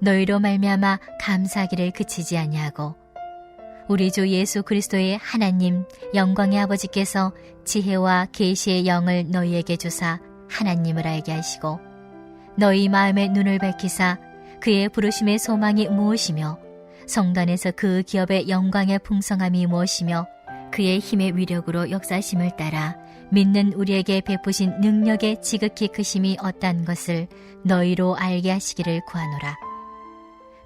너희로 말미암아 감사하기를 그치지 아니하고 우리 주 예수 그리스도의 하나님 영광의 아버지께서 지혜와 계시의 영을 너희에게 주사 하나님을 알게 하시고 너희 마음의 눈을 밝히사 그의 부르심의 소망이 무엇이며 성단에서 그 기업의 영광의 풍성함이 무엇이며 그의 힘의 위력으로 역사심을 따라 믿는 우리에게 베푸신 능력의 지극히 크심이 어떤 것을 너희로 알게 하시기를 구하노라.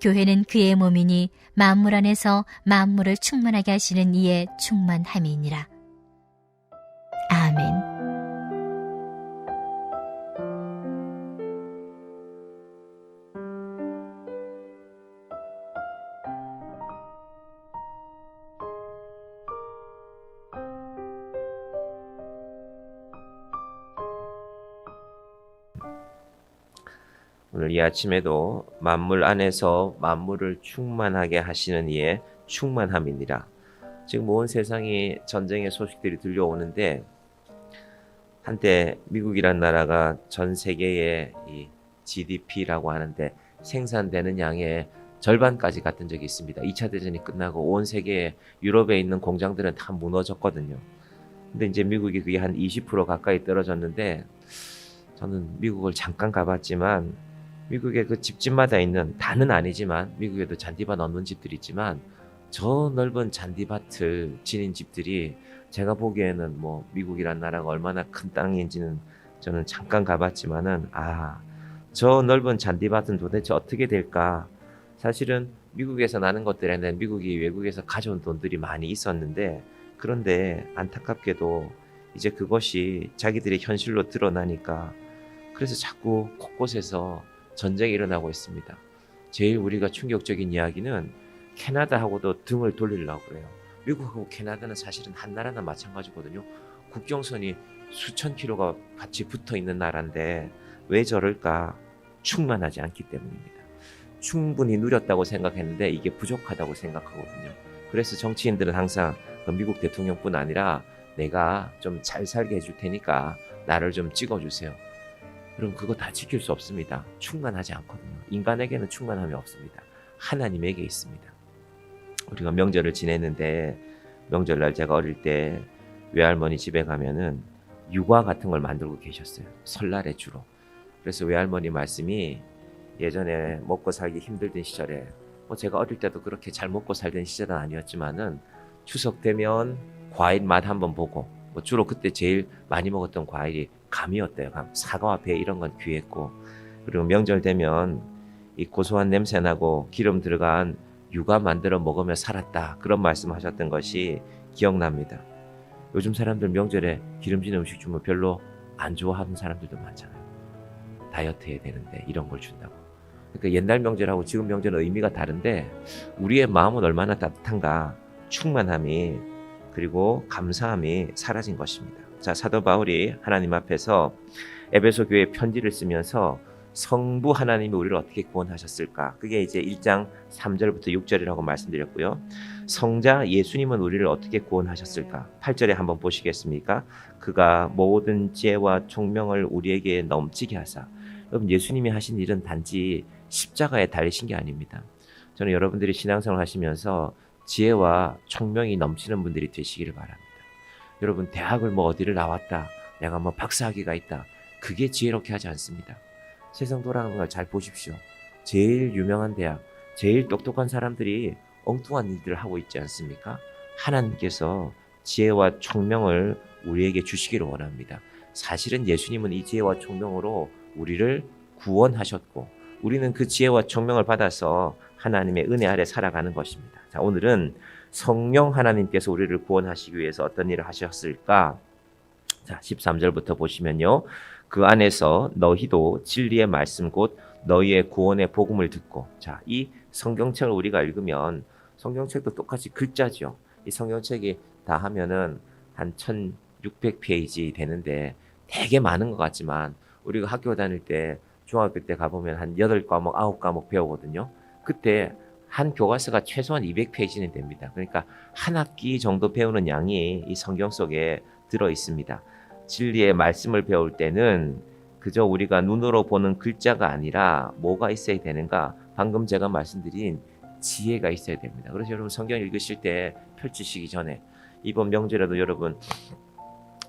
교회는 그의 몸이니 만물 안에서 만물을 충만하게 하시는 이의 충만함이니라. 오늘 이 아침에도 만물 안에서 만물을 충만하게 하시는 이의 충만함이니라. 지금 온 세상이 전쟁의 소식들이 들려오는데 한때 미국이란 나라가 전 세계의 이 GDP라고 하는데 생산되는 양의 절반까지 갔던 적이 있습니다. 2차 대전이 끝나고 온 세계 유럽에 있는 공장들은 다 무너졌거든요. 근데 이제 미국이 그게 한 20% 가까이 떨어졌는데 저는 미국을 잠깐 가봤지만 미국의 그 집집마다 있는 다는 아니지만 미국에도 잔디밭 없는 집들이 있지만 저 넓은 잔디밭을 지닌 집들이 제가 보기에는 뭐 미국이란 나라가 얼마나 큰 땅인지는 저는 잠깐 가봤지만은 아 저 넓은 잔디밭은 도대체 어떻게 될까? 사실은 미국에서 나는 것들에는 미국이 외국에서 가져온 돈들이 많이 있었는데 그런데 안타깝게도 이제 그것이 자기들의 현실로 드러나니까 그래서 자꾸 곳곳에서 전쟁이 일어나고 있습니다. 제일 우리가 충격적인 이야기는 캐나다하고도 등을 돌리려고 그래요. 미국하고 캐나다는 사실은 한 나라나 마찬가지거든요. 국경선이 수천 킬로가 같이 붙어 있는 나라인데 왜 저럴까? 충만하지 않기 때문입니다. 충분히 누렸다고 생각했는데 이게 부족하다고 생각하거든요. 그래서 정치인들은 항상 그 미국 대통령뿐 아니라 내가 좀 잘 살게 해줄 테니까 나를 좀 찍어주세요. 그럼 그거 다 지킬 수 없습니다. 충만하지 않거든요. 인간에게는 충만함이 없습니다. 하나님에게 있습니다. 우리가 명절을 지냈는데 명절날 제가 어릴 때 외할머니 집에 가면은 육아 같은 걸 만들고 계셨어요. 설날에 주로. 그래서 외할머니 말씀이 예전에 먹고 살기 힘들던 시절에 뭐 제가 어릴 때도 그렇게 잘 먹고 살던 시절은 아니었지만은 추석 되면 과일 맛 한번 보고 뭐 주로 그때 제일 많이 먹었던 과일이 감이었대요. 감. 사과와 배 이런 건 귀했고 그리고 명절 되면 이 고소한 냄새 나고 기름 들어간 육아 만들어 먹으며 살았다 그런 말씀하셨던 것이 기억납니다. 요즘 사람들 명절에 기름진 음식 주면 별로 안 좋아하는 사람들도 많잖아요. 다이어트 해야 되는데 이런 걸 준다고. 그러니까 옛날 명절하고 지금 명절은 의미가 다른데 우리의 마음은 얼마나 따뜻한가 충만함이 그리고 감사함이 사라진 것입니다. 자 사도 바울이 하나님 앞에서 에베소 교회 편지를 쓰면서 성부 하나님이 우리를 어떻게 구원하셨을까? 그게 이제 1장 3절부터 6절이라고 말씀드렸고요. 성자 예수님은 우리를 어떻게 구원하셨을까? 8절에 한번 보시겠습니까? 그가 모든 지혜와 총명을 우리에게 넘치게 하사. 여러분 예수님이 하신 일은 단지 십자가에 달리신 게 아닙니다. 저는 여러분들이 신앙생활 하시면서 지혜와 총명이 넘치는 분들이 되시기를 바랍니다. 여러분 대학을 뭐 어디를 나왔다. 내가 뭐 박사학위가 있다. 그게 지혜롭게 하지 않습니다. 세상 돌아가는 걸 잘 보십시오. 제일 유명한 대학, 제일 똑똑한 사람들이 엉뚱한 일들을 하고 있지 않습니까? 하나님께서 지혜와 총명을 우리에게 주시기를 원합니다. 사실은 예수님은 이 지혜와 총명으로 우리를 구원하셨고 우리는 그 지혜와 총명을 받아서 하나님의 은혜 아래 살아가는 것입니다. 자, 오늘은 성령 하나님께서 우리를 구원하시기 위해서 어떤 일을 하셨을까? 자, 13절부터 보시면요. 그 안에서 너희도 진리의 말씀 곧 너희의 구원의 복음을 듣고 자, 이 성경책을 우리가 읽으면 성경책도 똑같이 글자죠. 이 성경책이 다 하면은 한 1600페이지 되는데 되게 많은 것 같지만 우리가 학교 다닐 때 중학교 때 가보면 한 8과목, 9과목 배우거든요. 그때 한 교과서가 최소한 200페이지는 됩니다. 그러니까 한 학기 정도 배우는 양이 이 성경 속에 들어 있습니다. 진리의 말씀을 배울 때는 그저 우리가 눈으로 보는 글자가 아니라 뭐가 있어야 되는가? 방금 제가 말씀드린 지혜가 있어야 됩니다. 그래서 여러분 성경 읽으실 때 펼치시기 전에 이번 명절에도 여러분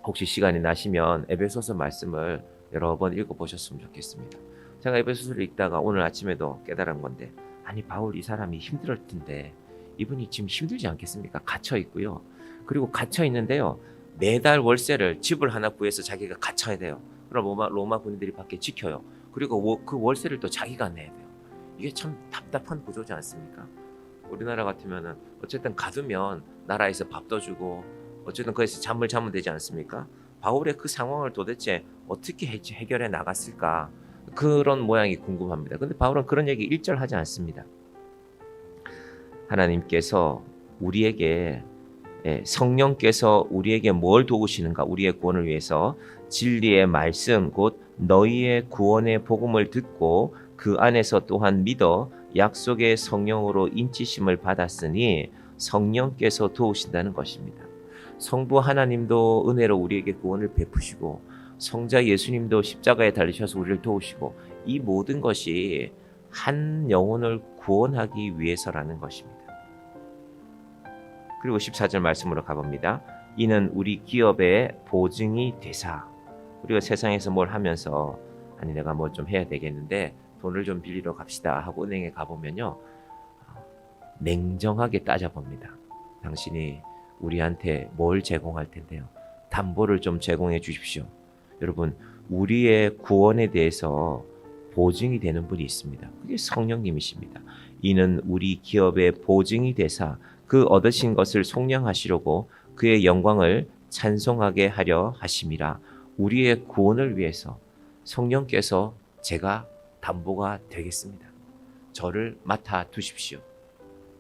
혹시 시간이 나시면 에베소서 말씀을 여러 번 읽어보셨으면 좋겠습니다. 제가 에베소서를 읽다가 오늘 아침에도 깨달은 건데 아니 바울 이 사람이 힘들을 텐데 이분이 지금 힘들지 않겠습니까? 갇혀 있고요. 그리고 갇혀 있는데요. 매달 월세를 집을 하나 구해서 자기가 갇혀야 돼요. 그럼 로마, 로마 군인들이 밖에 지켜요. 그리고 워- 그 월세를 또 자기가 내야 돼요. 이게 참 답답한 구조지 않습니까? 우리나라 같으면은 어쨌든 가두면 나라에서 밥도 주고 어쨌든 거기서 잠을 자면 되지 않습니까? 바울의 그 상황을 도대체 어떻게 해- 해결해 나갔을까? 그런 모양이 궁금합니다. 근데 바울은 그런 얘기 일절 하지 않습니다. 하나님께서 우리에게 예, 성령께서 우리에게 뭘 도우시는가? 우리의 구원을 위해서 진리의 말씀 곧 너희의 구원의 복음을 듣고 그 안에서 또한 믿어 약속의 성령으로 인치심을 받았으니 성령께서 도우신다는 것입니다. 성부 하나님도 은혜로 우리에게 구원을 베푸시고 성자 예수님도 십자가에 달리셔서 우리를 도우시고 이 모든 것이 한 영혼을 구원하기 위해서라는 것입니다. 그리고 14절 말씀으로 가봅니다. 이는 우리 기업의 보증이 되사 우리가 세상에서 뭘 하면서 아니 내가 뭘 좀 해야 되겠는데 돈을 좀 빌리러 갑시다 하고 은행에 가보면요 어, 냉정하게 따져봅니다. 당신이 우리한테 뭘 제공할 텐데요. 담보를 좀 제공해 주십시오. 여러분 우리의 구원에 대해서 보증이 되는 분이 있습니다. 그게 성령님이십니다. 이는 우리 기업의 보증이 되사 그 얻으신 것을 속량하시려고 그의 영광을 찬송하게 하려 하심이라 우리의 구원을 위해서 성령께서 제가 담보가 되겠습니다. 저를 맡아 두십시오.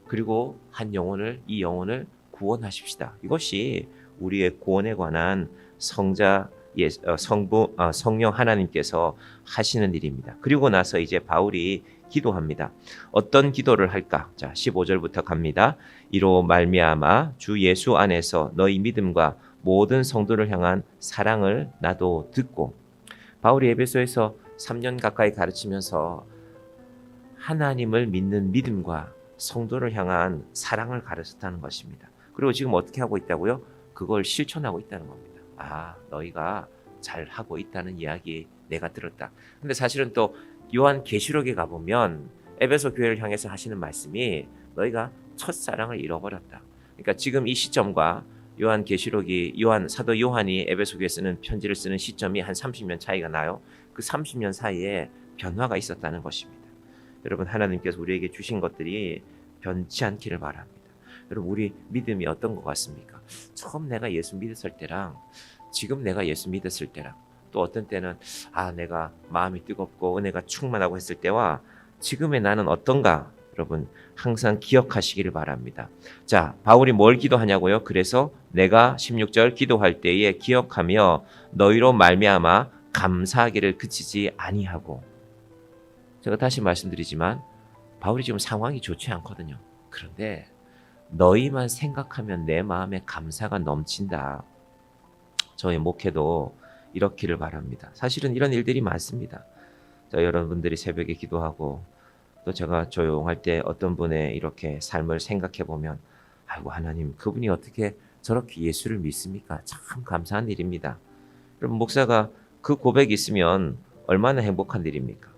그리고 한 영혼을 이 영혼을 구원하십시다. 이것이 우리의 구원에 관한 성자 예, 어, 성부 어, 성령 하나님께서 하시는 일입니다. 그리고 나서 이제 바울이 기도합니다. 어떤 기도를 할까? 자, 15절부터 갑니다. 이로 말미암아 주 예수 안에서 너희 믿음과 모든 성도를 향한 사랑을 나도 듣고 바울이 에베소에서 3년 가까이 가르치면서 하나님을 믿는 믿음과 성도를 향한 사랑을 가르쳤다는 것입니다. 그리고 지금 어떻게 하고 있다고요? 그걸 실천하고 있다는 겁니다. 아, 너희가 잘 하고 있다는 이야기 내가 들었다. 근데 사실은 또 요한 계시록에 가 보면 에베소 교회를 향해서 하시는 말씀이 너희가 첫사랑을 잃어버렸다. 그러니까 지금 이 시점과 요한 계시록이 요한 사도 요한이 에베소 교회에 쓰는 편지를 쓰는 시점이 한 30년 차이가 나요. 그 30년 사이에 변화가 있었다는 것입니다. 여러분 하나님께서 우리에게 주신 것들이 변치 않기를 바랍니다. 여러분 우리 믿음이 어떤 것 같습니까? 처음 내가 예수 믿었을 때랑 지금 내가 예수 믿었을 때랑 또 어떤 때는 아 내가 마음이 뜨겁고 은혜가 충만하고 했을 때와 지금의 나는 어떤가 여러분 항상 기억하시기를 바랍니다. 자 바울이 뭘 기도하냐고요? 그래서 내가 16절 기도할 때에 기억하며 너희로 말미암아 감사하기를 그치지 아니하고 제가 다시 말씀드리지만 바울이 지금 상황이 좋지 않거든요. 그런데 너희만 생각하면 내 마음에 감사가 넘친다. 저의 목회도 이렇기를 바랍니다. 사실은 이런 일들이 많습니다. 자, 여러분들이 새벽에 기도하고 또 제가 조용할 때 어떤 분의 이렇게 삶을 생각해 보면 아이고 하나님 그분이 어떻게 저렇게 예수를 믿습니까? 참 감사한 일입니다. 여러분 목사가 그 고백이 있으면 얼마나 행복한 일입니까?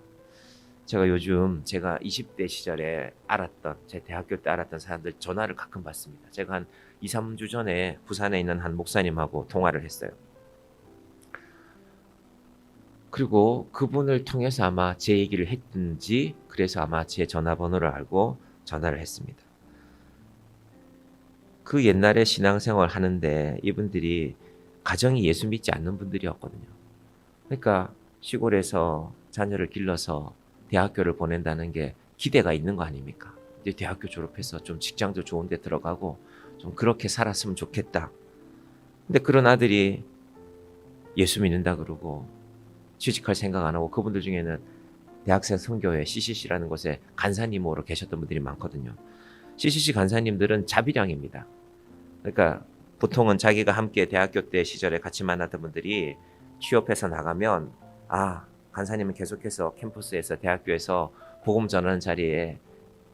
제가 요즘 제가 20대 시절에 알았던 제 대학교 때 알았던 사람들 전화를 가끔 받습니다. 제가 한 2, 3주 전에 부산에 있는 한 목사님하고 통화를 했어요. 그리고 그분을 통해서 아마 제 얘기를 했든지 그래서 아마 제 전화번호를 알고 전화를 했습니다. 그 옛날에 신앙생활 하는데 이분들이 가정이 예수 믿지 않는 분들이었거든요. 그러니까 시골에서 자녀를 길러서 대학교를 보낸다는 게 기대가 있는 거 아닙니까? 이제 대학교 졸업해서 좀 직장도 좋은 데 들어가고 좀 그렇게 살았으면 좋겠다. 근데 그런 아들이 예수 믿는다 그러고 취직할 생각 안 하고 그분들 중에는 대학생 선교회 CCC라는 곳에 간사님으로 계셨던 분들이 많거든요. CCC 간사님들은 자비량입니다. 그러니까 보통은 자기가 함께 대학교 때 시절에 같이 만났던 분들이 취업해서 나가면 아 간사님은 계속해서 캠퍼스에서 대학교에서 복음 전하는 자리에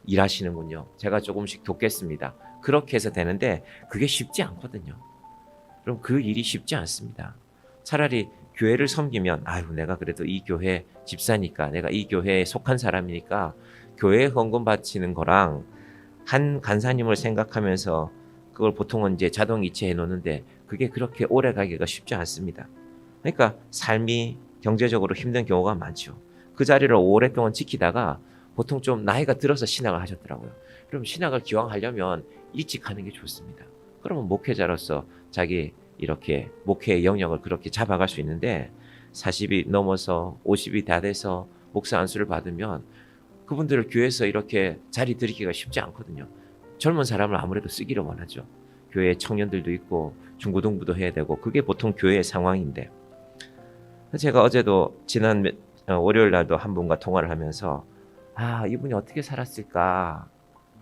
일하시는군요. 제가 조금씩 돕겠습니다. 그렇게 해서 되는데 그게 쉽지 않거든요. 그럼 그 일이 쉽지 않습니다. 차라리 교회를 섬기면 아유 내가 그래도 이 교회 집사니까 내가 이 교회에 속한 사람이니까 교회에 헌금 바치는 거랑 한 간사님을 생각하면서 그걸 보통은 이제 자동 이체해 놓는데 그게 그렇게 오래 가기가 쉽지 않습니다. 그러니까 삶이 경제적으로 힘든 경우가 많죠. 그 자리를 오랫동안 지키다가 보통 좀 나이가 들어서 신학을 하셨더라고요. 그럼 신학을 기왕하려면 일찍 하는 게 좋습니다. 그러면 목회자로서 자기 이렇게 목회의 영역을 그렇게 잡아갈 수 있는데 40이 넘어서 50이 다 돼서 목사 안수를 받으면 그분들을 교회에서 이렇게 자리 들이기가 쉽지 않거든요. 젊은 사람을 아무래도 쓰기를 원하죠. 교회 청년들도 있고 중고등부도 해야 되고 그게 보통 교회의 상황인데 제가 어제도 지난 몇- 어, 월요일 날도 한 분과 통화를 하면서 아 이분이 어떻게 살았을까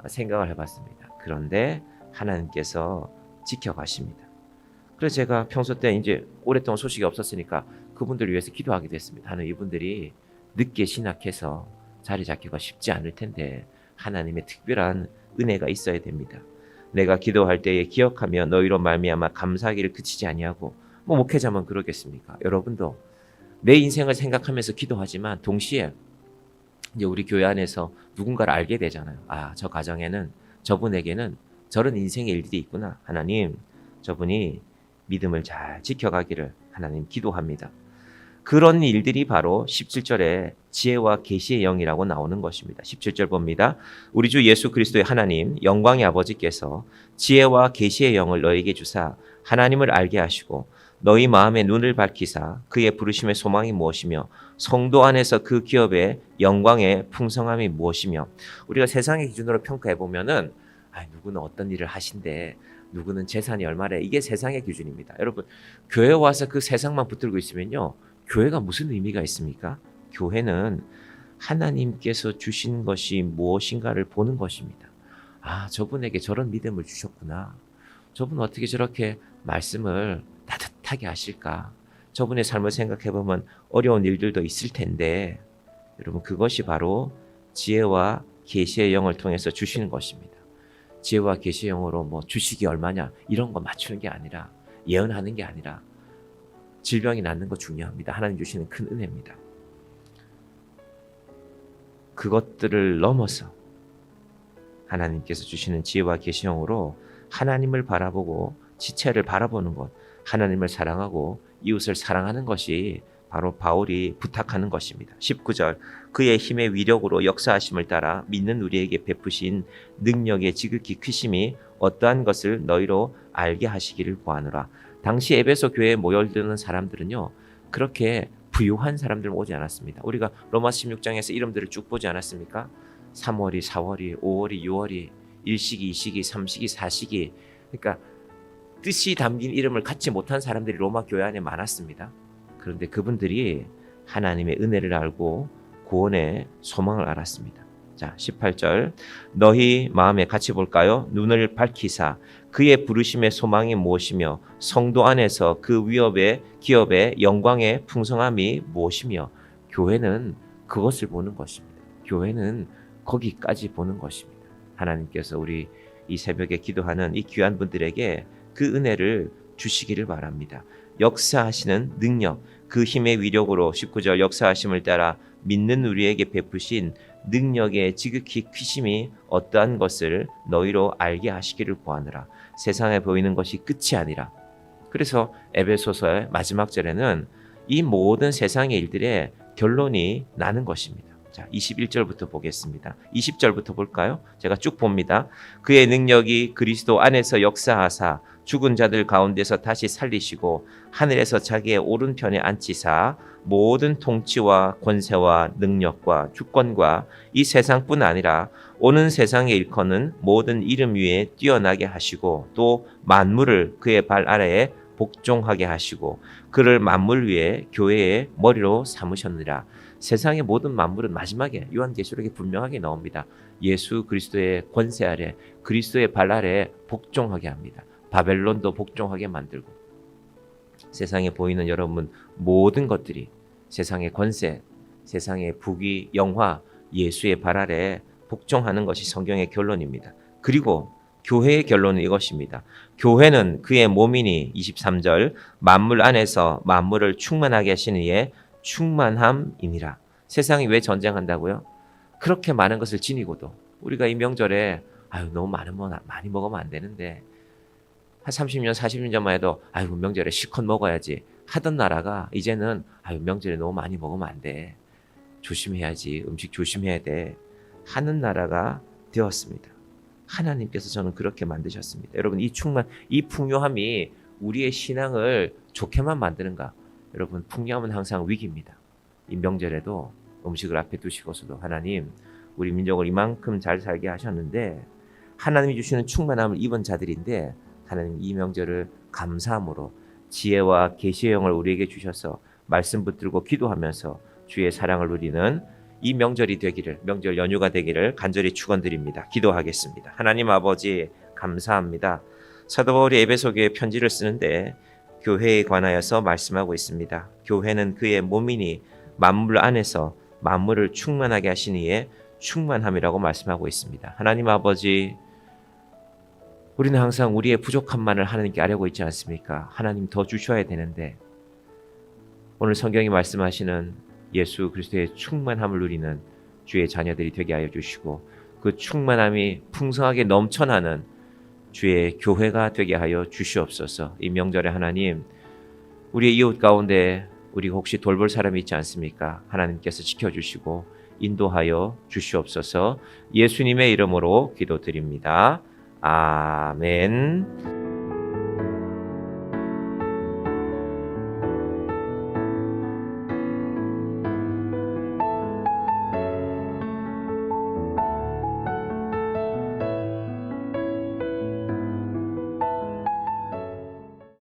생각을 해봤습니다. 그런데 하나님께서 지켜가십니다. 그래서 제가 평소 때 이제 오랫동안 소식이 없었으니까 그분들을 위해서 기도하게 됐습니다. 하는 이분들이 늦게 신학해서 자리 잡기가 쉽지 않을 텐데 하나님의 특별한 은혜가 있어야 됩니다. 내가 기도할 때에 기억하며 너희로 말미암아 감사하기를 그치지 아니하고 뭐 목회자만 그러겠습니까? 여러분도 내 인생을 생각하면서 기도하지만 동시에 이제 우리 교회 안에서 누군가를 알게 되잖아요. 아, 저 가정에는 저분에게는 저런 인생의 일들이 있구나. 하나님, 저분이 믿음을 잘 지켜가기를 하나님 기도합니다. 그런 일들이 바로 17절에 지혜와 계시의 영이라고 나오는 것입니다. 17절 봅니다. 우리 주 예수 그리스도의 하나님 영광의 아버지께서 지혜와 계시의 영을 너에게 주사 하나님을 알게 하시고 너희 마음의 눈을 밝히사 그의 부르심의 소망이 무엇이며 성도 안에서 그 기업의 영광의 풍성함이 무엇이며 우리가 세상의 기준으로 평가해 보면은 아 누구는 어떤 일을 하신대 누구는 재산이 얼마래 이게 세상의 기준입니다. 여러분 교회 와서 그 세상만 붙들고 있으면요 교회가 무슨 의미가 있습니까? 교회는 하나님께서 주신 것이 무엇인가를 보는 것입니다. 아 저분에게 저런 믿음을 주셨구나. 저분 어떻게 저렇게 말씀을 따뜻하게 하실까? 저분의 삶을 생각해 보면 어려운 일들도 있을 텐데 여러분 그것이 바로 지혜와 계시의 영을 통해서 주시는 것입니다. 지혜와 계시의 영으로 뭐 주식이 얼마냐 이런 거 맞추는 게 아니라 예언하는 게 아니라 질병이 낫는 거 중요합니다. 하나님 주시는 큰 은혜입니다. 그것들을 넘어서 하나님께서 주시는 지혜와 계시의 영으로 하나님을 바라보고 지체를 바라보는 것, 하나님을 사랑하고 이웃을 사랑하는 것이 바로 바울이 부탁하는 것입니다. 19절 그의 힘의 위력으로 역사하심을 따라 믿는 우리에게 베푸신 능력의 지극히 크심이 어떠한 것을 너희로 알게 하시기를 구하노라. 당시 에베소 교회에 모여드는 사람들은요. 그렇게 부유한 사람들 오지 않았습니다. 우리가 로마 16장에서 이름들을 쭉 보지 않았습니까? 3월이, 4월이, 5월이, 6월이, 1시기, 2시기, 3시기, 4시기. 그러니까 뜻이 담긴 이름을 갖지 못한 사람들이 로마 교회 안에 많았습니다. 그런데 그분들이 하나님의 은혜를 알고 구원의 소망을 알았습니다. 자, 18절. 너희 마음에 같이 볼까요? 눈을 밝히사 그의 부르심의 소망이 무엇이며 성도 안에서 그 위업의 기업의 영광의 풍성함이 무엇이며 교회는 그것을 보는 것입니다. 교회는 거기까지 보는 것입니다. 하나님께서 우리 이 새벽에 기도하는 이 귀한 분들에게 그 은혜를 주시기를 바랍니다. 역사하시는 능력, 그 힘의 위력으로 19절 역사하심을 따라 믿는 우리에게 베푸신 능력의 지극히 크심이 어떠한 것을 너희로 알게 하시기를 구하느라. 세상에 보이는 것이 끝이 아니라 그래서 에베소서의 마지막 절에는 이 모든 세상의 일들의 결론이 나는 것입니다. 자, 21절부터 보겠습니다. 20절부터 볼까요? 제가 쭉 봅니다. 그의 능력이 그리스도 안에서 역사하사 죽은 자들 가운데서 다시 살리시고 하늘에서 자기의 오른편에 앉히사 모든 통치와 권세와 능력과 주권과 이 세상뿐 아니라 오는 세상의 일커는 모든 이름 위에 뛰어나게 하시고 또 만물을 그의 발 아래에 복종하게 하시고 그를 만물 위에 교회의 머리로 삼으셨느라 세상의 모든 만물은 마지막에 요한계시록에 분명하게 나옵니다. 예수 그리스도의 권세 아래 그리스도의 발 아래 복종하게 합니다. 바벨론도 복종하게 만들고 세상에 보이는 여러분 모든 것들이 세상의 권세, 세상의 부귀, 영화, 예수의 발 아래 복종하는 것이 성경의 결론입니다. 그리고 교회의 결론은 이것입니다. 교회는 그의 몸이니 23절 만물 안에서 만물을 충만하게 하시는 이의 충만함이니라. 세상이 왜 전쟁한다고요? 그렇게 많은 것을 지니고도 우리가 이 명절에 아유 너무 많은 거 많이 먹으면 안 되는데 한 30년 40년 전만 해도 아유 명절에 실컷 먹어야지 하던 나라가 이제는 아유 명절에 너무 많이 먹으면 안 돼. 조심해야지. 음식 조심해야 돼. 하는 나라가 되었습니다. 하나님께서 저는 그렇게 만드셨습니다. 여러분 이 충만 이 풍요함이 우리의 신앙을 좋게만 만드는가? 여러분 풍요함은 항상 위기입니다. 이 명절에도 음식을 앞에 두시고서도 하나님 우리 민족을 이만큼 잘 살게 하셨는데 하나님이 주시는 충만함을 입은 자들인데 하나님 이 명절을 감사함으로 지혜와 계시의 영을 우리에게 주셔서 말씀 붙들고 기도하면서 주의 사랑을 누리는 이 명절이 되기를 명절 연휴가 되기를 간절히 축원드립니다. 기도하겠습니다. 하나님 아버지 감사합니다. 사도 바울이 에베소교에 편지를 쓰는데 교회에 관하여서 말씀하고 있습니다. 교회는 그의 몸이니 만물 안에서 만물을 충만하게 하신 이의 충만함이라고 말씀하고 있습니다. 하나님 아버지 우리는 항상 우리의 부족함만을 하나님께 아뢰고 있지 않습니까? 하나님 더 주셔야 되는데 오늘 성경이 말씀하시는 예수 그리스도의 충만함을 누리는 주의 자녀들이 되게 하여 주시고 그 충만함이 풍성하게 넘쳐나는 주의 교회가 되게 하여 주시옵소서. 이 명절에 하나님 우리의 이웃 가운데 우리가 혹시 돌볼 사람이 있지 않습니까? 하나님께서 지켜주시고 인도하여 주시옵소서. 예수님의 이름으로 기도드립니다. 아멘.